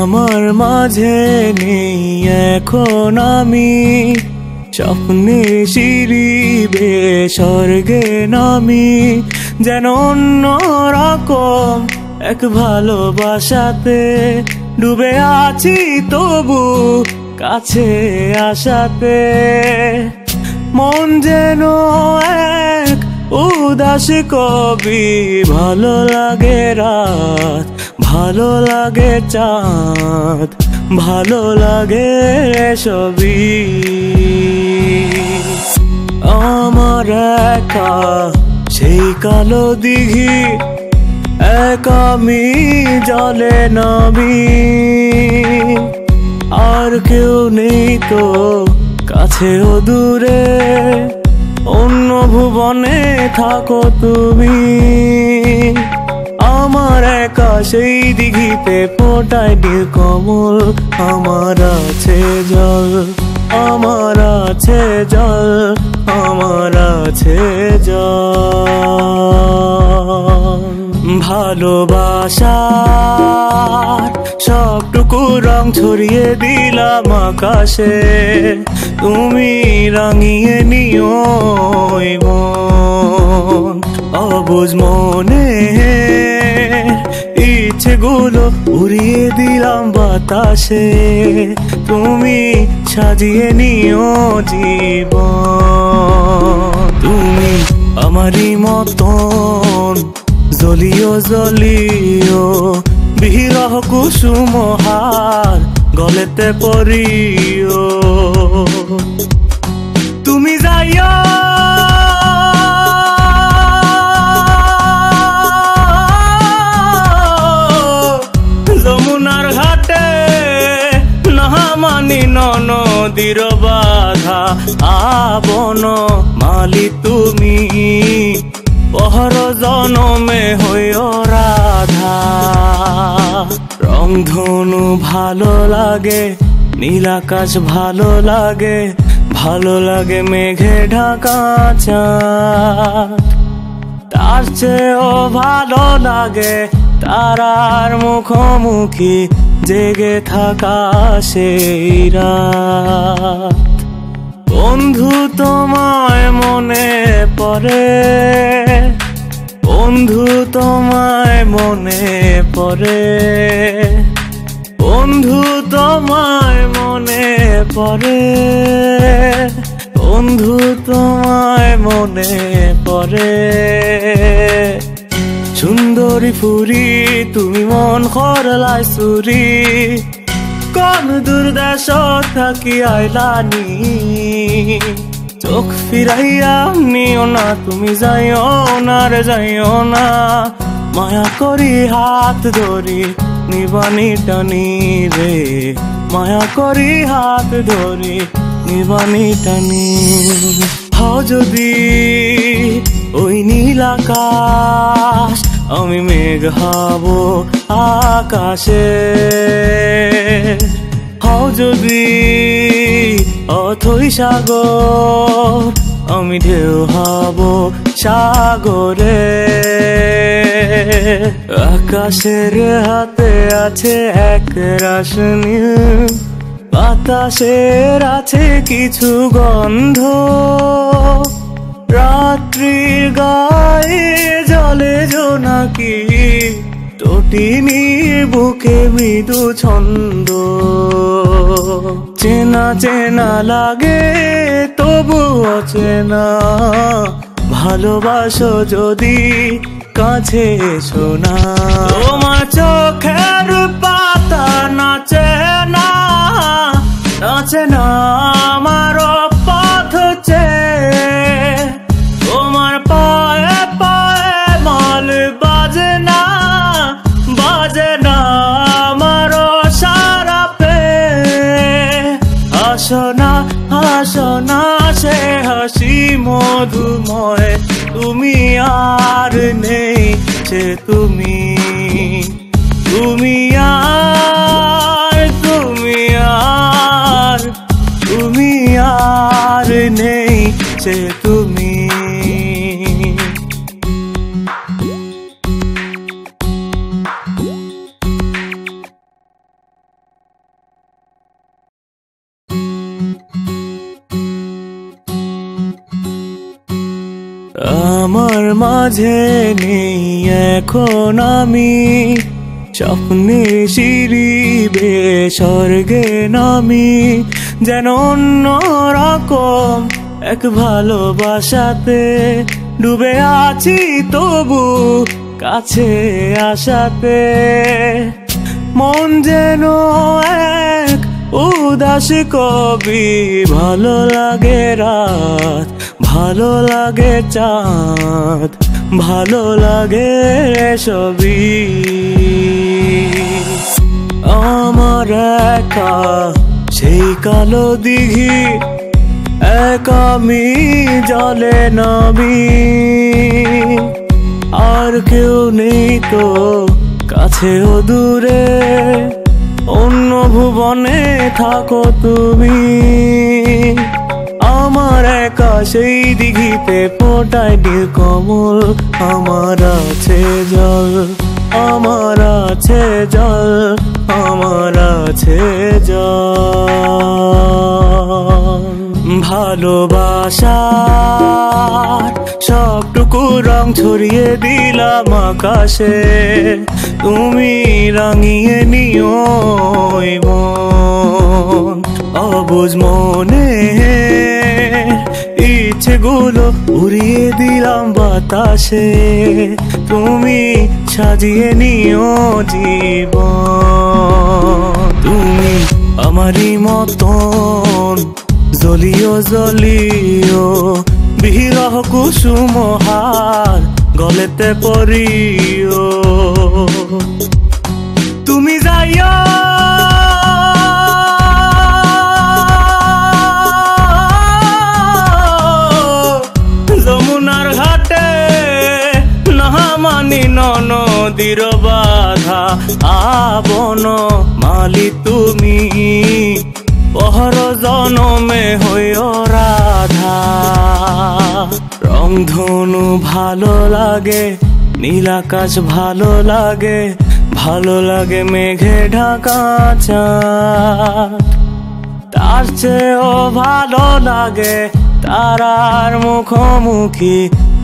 আমার মাঝে নেই এখন আমি। স্বপ্নে শিরিবে স্বর্গে নামি। যেন অন্য রকম এক ভালোবাসাতে ডুবে আছি তবু কাছে আসাতে। মন যেন এক উদাস কবি, ভালো লাগে রাত, ভালো লাগে চাঁদ, ভালো লাগে সবই আমার একা, সেই কালো দিঘি, এক আমি জলে নামি। আর কেউ নেই তো কাছেও দূরে। অন্য ভুবনে থাকো তুমি। আমার একা সেই দিঘিতে ফোটায় নীল কমল আমার আছে জল। আমার আছে জল, আমার আছে জল। ভালোবাসার সবটুকু রং ছড়িয়ে দিলাম আকাশে, তুমি রাঙিয়ে নিও মন। অবুজ মনে ইচ্ছেগুলো উড়িয়ে দিলাম বাতাসে, তুমি সাজিয়ে নিও জীব তুমি আমারই মতন জলিও জলিও বিরহ কুসুম হার গলেতে পরিও। তুমি যাইও বাধা আবন মালি তুমি। পহর জনমে হইও রাধা। রংধনু ভালো লাগে নীল আকাশ ভালো লাগে ভালো লাগে মেঘে ঢাকা চাঁদ। তার চেয়েও ভালো লাগে তারার মুখোমুখি জেগে থাকা সেই রাত। বন্ধু তোমায় মনে পড়ে। বন্ধু তোমায় মনে পড়ে। বন্ধু তোমায় মনে পড়ে। বন্ধু তোমায় মনে পড়ে। সুন্দরী ফুরি, তুমি মন খরলাই সুরি। কোন দুর্দশ থাকি আইলানি। চোখ ফিরাইয়া নিও না, তুমি যাইও না রে, যাইও না। মায়া করি হাত ধরি, নিবানি টানি রে। মায়া করি হাত ধরি, নিবানি টানি। হও যদি ওই নীল আকাশ, আমি মেঘ হব আকাশে। হও যদি অথই সাগর, আমি ঢেউ হব সাগরে। আকাশের হাতে আছে এক রাসনী বাতাসের আছে কিছু গন্ধ। রাত্রির গায়ে জলে জোনাকি তটিনীর বুকে মৃদু ছন্দ। চেনা চেনা লাগে, তবু অচেনা। ভালোবাসো যদি কাছে শোনা তোমার চোখের পাতা নাচে না নাচে না। হাসনা সে হাসি মধুময়, তুমি আর নেই সে তুমি। তুমি আর তুমি আর তুমি আর নেই সে তুমি মাঝে নেই এখন আমি। স্বপ্নে সিঁড়িবে স্বর্গে নামি। যেন অন্য রকম এক ভালোবাসাতে ডুবে আছি তবু কাছে আসাতে মন যেন এক উদাস কবি, ভালো লাগে রাত, ভালো লাগে চাঁদ। ভালো লাগে সবই আমার একা, সেই কালো দিঘি, এক আমি জলে নামি। আর কেউ নেই তো কাছেও দূরে, অন্য ভুবনে থাকো তুমি। আমার একা সেই দিঘিতে ফোটায় নীল কমল। আমার আছে জল, আমার আছে জল, আমার আছে জল। ভালোবাসার সবটুকু রং ছড়িয়ে দিলাম আকাশে। তুমি রাঙিয়ে নিও অবুজ মনে ইচ্ছেগুলো উড়িয়ে দিলাম বাতাসে। তুমি সাজিয়ে নিও জীবন। তুমি আমারই মতন জলিও জলিও বিরহ কুসুম হার গলেতে পরিও। তুমি যাইও। যমুনার ঘাটে নাহামানি নদীর বাধা। আবন মালি তুমি পহর জনমে হইও রাধা। রংধনু ভালো লাগে নীল আকাশ ভালো লাগে ভালো লাগে মেঘে ঢাকা চাঁদ। তার চেয়েও ভালো লাগে তারার মুখোমুখি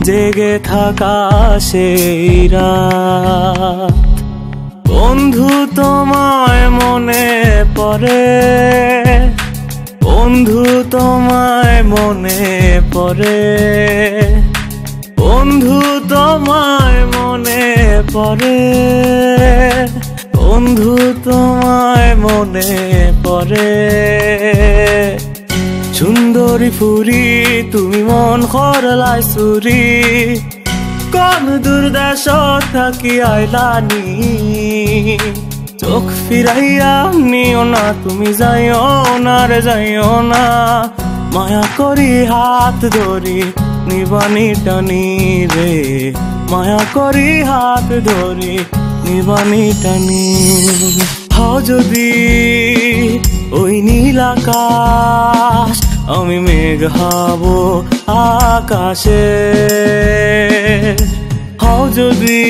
জেগে থাকা সেই বন্ধু তোমায় মনে পড়ে, বন্ধু তোমায় মনে পড়ে, বন্ধু তোমায় মনে পড়ে, বন্ধু তোমায় মনে পড়ে। সুন্দরী ফুরি তুমি মন খরলাই সুরি। কোন দুর্দশ থাকি আইলানি। চোখ ফিরাইয়া নিও না, তুমি যাইও না রে, যাইও না। মায়া করি হাত ধরি, নিবানি টানি রে। মায়া করি হাত ধরি, নিবানি টানি। হও যদি ওই নীল আকাশ আমি মেঘ হব আকাশে। হও যদি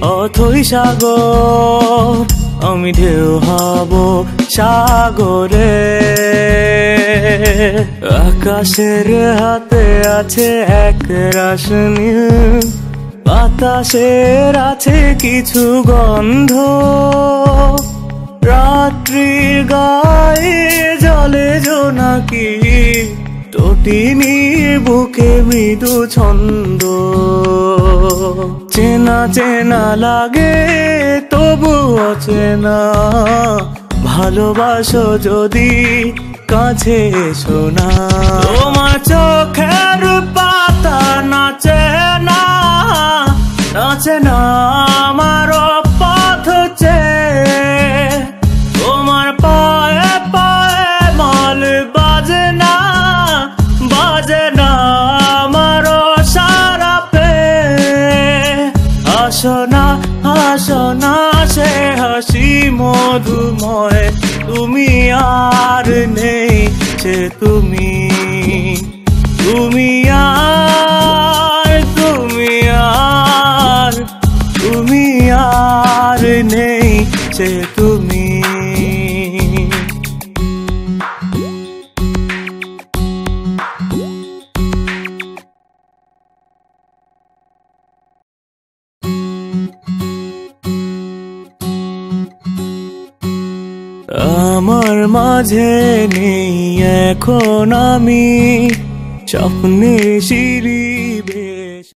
অথই সাগর, আমি ঢেউ হব সাগরে। আকাশের হাতে আছে এক রাসনীল বাতাসের আছে কিছু গন্ধ। রাত্রি গায়ে জলে জোনাকি তটিনীর বুকে মৃদু ছন্দ। চেনা চেনা লাগে, তবু অচেনা। ভালোবাসো যদি কাছে শোনা তোমার চোখের পাতা নাচে না নাচে না। মধুময় তুমি আর নেই সে তুমি। তুমি আর তুমি আর তুমি আর নেই সে মাঝে নেই এখন আমি স্বপ্নে সিঁড়ি